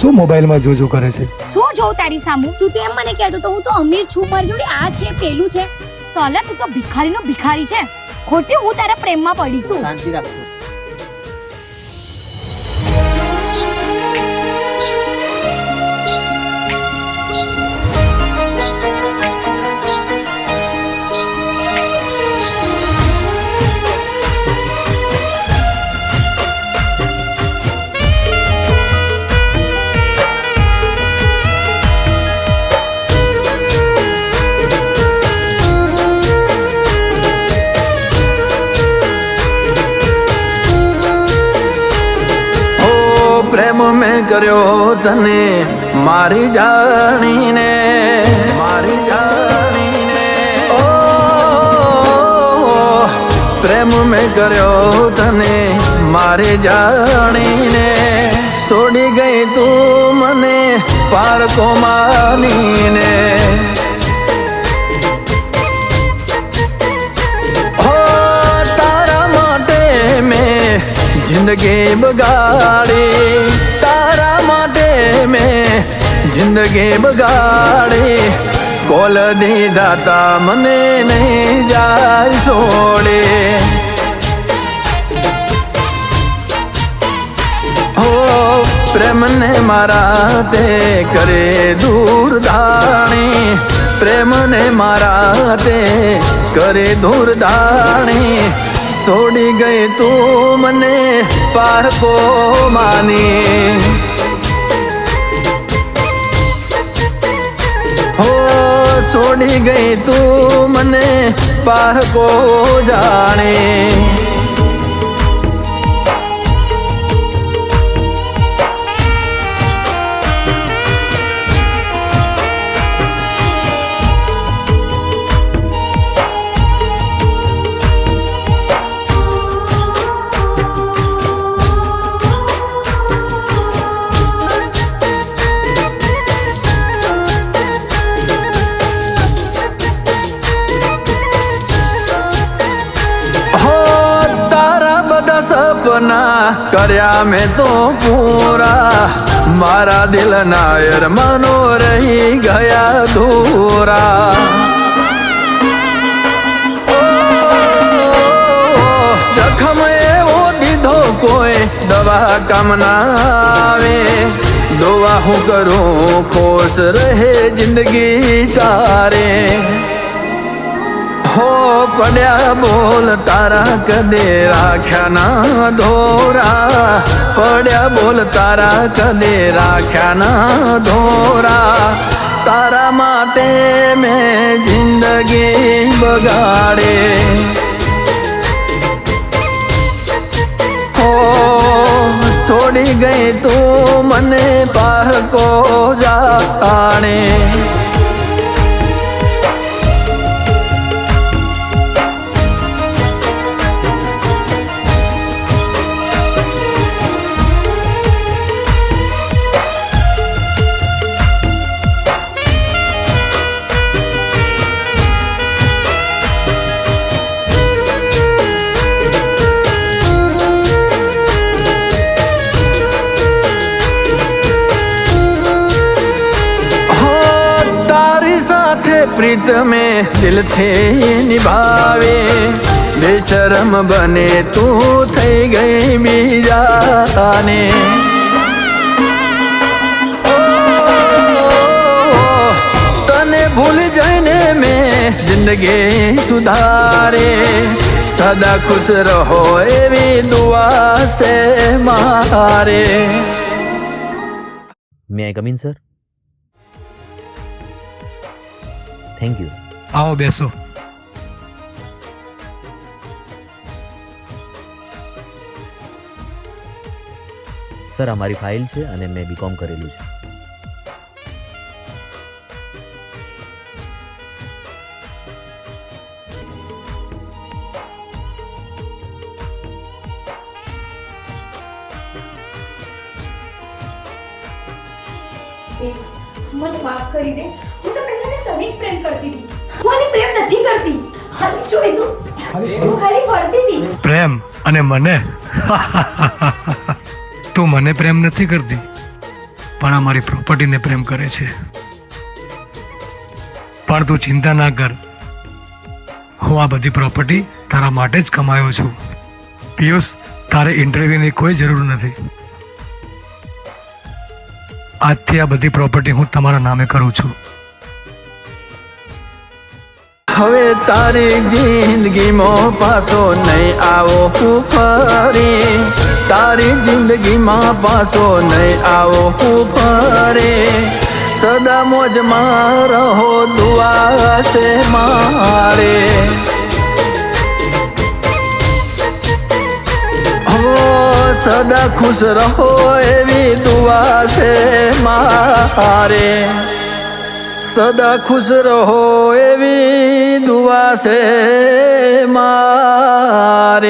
શું મોબાઈલમાં જોજો કરે છે? શું જોઉં તારી સામુ? તું તેમ મને કહેતો તો હું તો અમીર છું મારી જોડે આ છે પેલું છે. સોલા તું તો ભિખારીનો ભિખારી છે. ખોટી હું તારા પ્રેમમાં પડી તું શાંતિ રાખજો પ્રેમ મેં કર્યો તને, મારી જાણીને. મારી જાણીને. ઓ, પ્રેમ મેં કર્યો તને, મારી જાણીને. છોડી ગઈ તું મને પારકો માનીને. જિંદગી બગાડી તારા માટે મેં જિંદગી બગાડી કોલ દીધા તા મને નહીં જાય છોડે હો પ્રેમને મારા તે કરે દૂર ધાણી પ્રેમને મારા તે કરે દૂર ધાણી છોડી ગઈ તું મને પારકો માની. હો છોડી ગઈ તું મને પારકો જાણે. સપના કર્યા મેં તો પૂરા મારા દિલના અરમાનો રહી ગયા ધૂરા ઓ, જખમ એવો દીધો કોઈ દવા કામ ના આવે દોવા હું કરું ખુશ રહે જિંદગી તારે હો પડ્યા બોલ, તારા કદે રાખ્યા ના ધોરા. પડ્યા બોલ, તારા કદે રાખ્યા ના ધોરા. તારા માટે મેં જિંદગી બગાડે. હો, છોડી ગઈ તું મને પારકો જાણે. સાથે પ્રીત મેં દિલથી નિભાવે બેશરમ બને તું થઈ ગઈ બીજાને ઓ, તને ભૂલ જઈને મેં જિંદગી સુધારે સદા ખુશ રહો એવી દુઆ છે મારે મે આઈ થેન્ક યુ આવો બેસો. સર અમારી ફાઇલ છે અને મેં બીકોમ કરેલું છે. મને માફ કરી દે. હું તો પહેલા તને જ પ્રેમ કરતી હતી. હું આને પ્રેમ નથી કરતી. હાલી છોડી દઉં હું ખાલી ફરતી હતી. પ્રેમ અને મને. તું મને પ્રેમ નથી કરતી પણ આ મારી પ્રોપર્ટીને પ્રેમ કરે છે. પણ તું ચિંતા ના કર. હું આ બધી પ્રોપર્ટી તારા માટે જ કમાયો છું. પિયુષ તારે ઇન્ટરવ્યુની કોઈ જરૂર નથી. આજથી આ બધી પ્રોપર્ટી હું તમારા નામે કરું છું. હવે તારી જિંદગીમાં પાછો નહીં આવો. હું ફરી તારી જિંદગીમાં પાછો નહીં આવો. હું ફરે સદા મોજમાં રહો, દુઆ છે મારે. સદા ખુશ રહો એવી દુઆ છે મારે. સદા ખુશ રહો એવી દુઆ છે મારે.